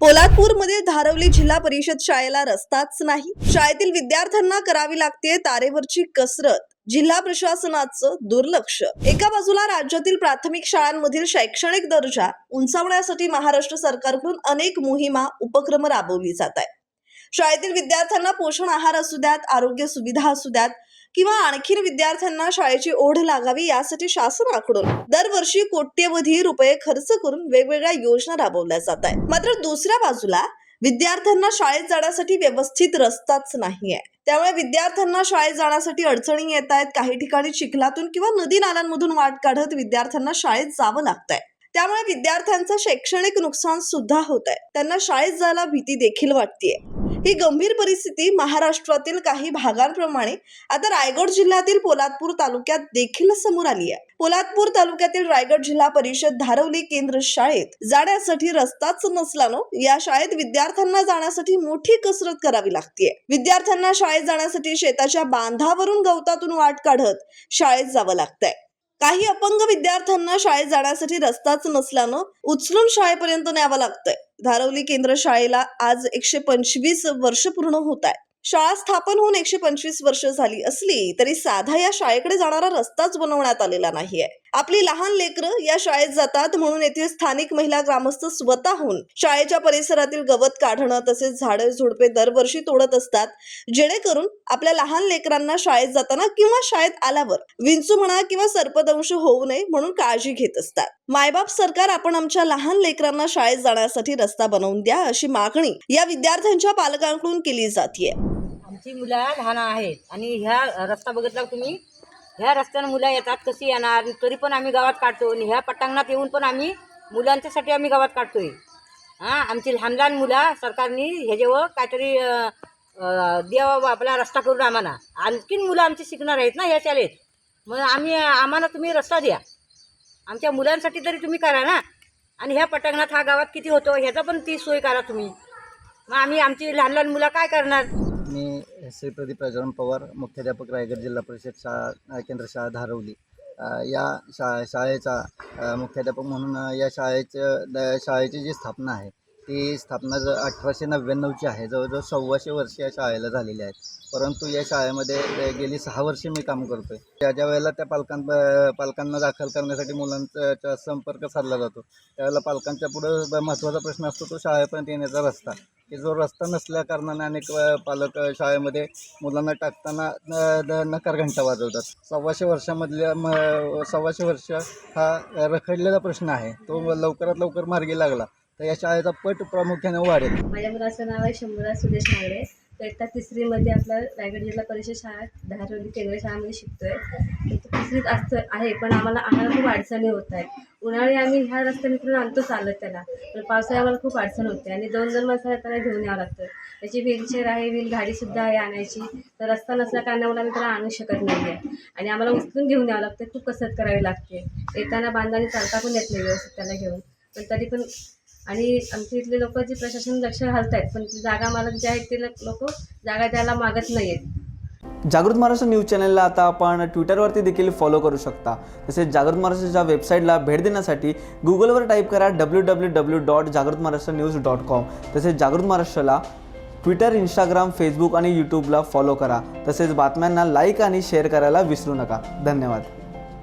पोलादपूरमध्ये धारवली जिल्हा परिषद शाळेला रस्ताच नाही. शाळेतील विद्यार्थ्यांना करावी लागते तारेवरची कसरत. जिल्हा प्रशासनाचं दुर्लक्ष. एका बाजूला राज्यातील प्राथमिक शाळांमधील शैक्षणिक दर्जा उंचावण्यासाठी महाराष्ट्र सरकारकडून अनेक मोहिमा उपक्रम राबवली जात आहे शाळेतील विद्यार्थ्यांना पोषण आहार असू द्यात आरोग्य सुविधा असू द्यात किंवा आणखीन विद्यार्थ्यांना शाळेची ओढ लागावी यासाठी शासनाकडून दरवर्षी कोट्यवधी रुपये खर्च करून वेगवेगळ्या योजना राबवल्या जात आहेत. मात्र दुसऱ्या बाजूला विद्यार्थ्यांना शाळेत जाण्यासाठी व्यवस्थित रस्ताच नाहीये. त्यामुळे विद्यार्थ्यांना शाळेत जाण्यासाठी अडचणी येत आहेत. काही ठिकाणी चिखलातून किंवा नदी नाल्यांमधून वाट काढत विद्यार्थ्यांना शाळेत जावं लागतंय. त्यामुळे विद्यार्थ्यांचं शैक्षणिक नुकसान सुद्धा होत आहे त्यांना शाळेत जायला भीती देखील वाटतेय. ही गंभीर परिस्थिती महाराष्ट्रातील काही भागांप्रमाणे. आता रायगड जिल्ह्यातील पोलादपूर तालुक्यात देखील समोर आली आहे. पोलादपूर तालुक्यातील रायगड जिल्हा परिषद धारवली केंद्र शाळेत जाण्यासाठी रस्ताच नसल्यानं या शाळेत विद्यार्थ्यांना जाण्यासाठी मोठी कसरत करावी लागते विद्यार्थ्यांना शाळेत जाण्यासाठी शेताच्या बांधावरून गवतातून वाट काढत शाळेत जावं लागतंय. काही अपंग विद्यार्थ्यांना शाळेत जाण्यासाठी रस्ताच नसल्यानं उचलून शाळेपर्यंत न्यावं लागतंय. धारवली केंद्र शाळेला आज एकशे पंचवीस वर्ष पूर्ण होत आहे शाळा स्थापन होऊन एकशे पंचवीस वर्ष झाली असली तरी साधा या शाळेकडे जाणारा रस्ताच बनवण्यात आलेला नाहीये. आपली लहान लेकरं या शाळेत जातात म्हणून येथील स्थानिक महिला ग्रामस्थ स्वतःहून शाळेच्या परिसरातील गवत काढणं तसेच झाडे झुडपे दरवर्षी तोडत असतात. जेणेकरून आपल्या लहान लेकरांना शाळेत जाताना किंवा शाळेत आल्यावर विंचू म्हणा किंवा सर्पदंश होऊ नये म्हणून काळजी घेत असतात. मायबाप सरकार आपण आमच्या लहान लेकरांना शाळेत जाण्यासाठी रस्ता बनवून द्या अशी मागणी या विद्यार्थ्यांच्या पालकांकडून केली जाते आमची मुलं लहान आहेत आणि ह्या रस्ता बघितला तुम्ही ह्या रस्त्यानं मुलं येतात कशी येणार? तरी पण आम्ही गावात काढतो आणि ह्या पटांगणात येऊन पण आम्ही मुलांच्यासाठी आम्ही गावात काढतो आहे हां आमची लहान लहान मुलं सरकारने ह्याच्यावर काहीतरी द्यावा आपला रस्ता करून आम्हाला. आणखीन मुलं आमची शिकणार आहेत ना ह्या शाळेत. मग आम्ही आम्हाला तुम्ही रस्ता द्या. आमच्या मुलांसाठी तरी तुम्ही करा ना. आणि ह्या पटांगणात हा गावात किती होतो ह्याचा पण ती सोय करा तुम्ही. मग आम्ही आमची लहान लहान मुलं काय करणार? मी श्री प्रदीप राजाराम पवार मुख्याध्यापक रायगड जिल्हा परिषद शाळा केंद्र शाळा धारवली. या शा शाळेचा मुख्याध्यापक म्हणून या शाळेचं शाळेची जी स्थापना आहे ती स्थापना ज अठराशे नव्याण्णवची आहे. जवळजवळ सव्वाशे वर्ष या शाळेला झालेली आहेत. परंतु या शाळेमध्ये गेली सहा वर्षे मी काम करतो आहे ज्या ज्या वेळेला त्या पालकां पालकांना दाखल करण्यासाठी मुलांचा संपर्क साधला जातो त्यावेळेला पालकांच्या पुढं महत्त्वाचा प्रश्न असतो तो शाळेपर्यंत येण्याचा रस्ता. की जो रस्ता नसल्या कारणाने अनेक पालक शाळेमध्ये मुलांना टाकताना न- नकार घंटा वाजवतात. सव्वाशे वर्षामधल्या म सव्वाशे वर्ष हा रखडलेला प्रश्न आहे. तो लवकरात लवकर मार्गी लागला. तर या शाळेचा पट प्रामुख्याने वाढेल. माझ्या मुलाचं नाव आहे शंभूराज सुदेश नागरे तर इयत्ता तिसरीमध्ये आपला रायगड जिल्हा परिषद शाळा धारवली केंद्र शाळेमध्ये शिकतोय. तर तो तिसरीत असतं आहे पण आम्हाला आम्हाला खूप अडचणी होत आहेत. उन्हाळी आम्ही ह्या रस्त्याने इकडून आणतो चालत त्याला. पण पावसाळ्यात आम्हाला खूप अडचण होते आणि दोन दोन माणसाला त्याला घेऊन यावं लागतं. त्याची व्हीलचेअर आहे व्हील गाडीसुद्धा आहे आणायची. तर रस्ता नसल्या कारणामुळे आम्ही त्याला आणू शकत नाही आहे आणि आम्हाला उचलून घेऊन यावं लागतं खूप कसरत करावी लागते. येताना बांधाने चालता पण येत नाही व्यवस्थित त्याला घेऊन. पण तरी पण आणि आमच्या इथले लोक जे प्रशासन लक्ष घालत आहेत पण ती जागा मालक जे आहेत ते लोक जागा द्यायला मागत नाही आहेत जागृत महाराष्ट्र न्यूज चॅनलला आता आपण ट्विटरवरती देखील फॉलो करू शकता. तसेच जागृत महाराष्ट्राच्या वेबसाईटला भेट देण्यासाठी गुगलवर टाईप करा डब्ल्यू डब्ल्यू डब्ल्यू डॉट जागृत महाराष्ट्र न्यूज डॉट कॉम तसेच जागृत महाराष्ट्राला ट्विटर इंस्टाग्राम फेसबुक आणि यूट्यूबला फॉलो करा. तसेच बातम्यांना लाईक आणि शेअर करायला विसरू नका. धन्यवाद.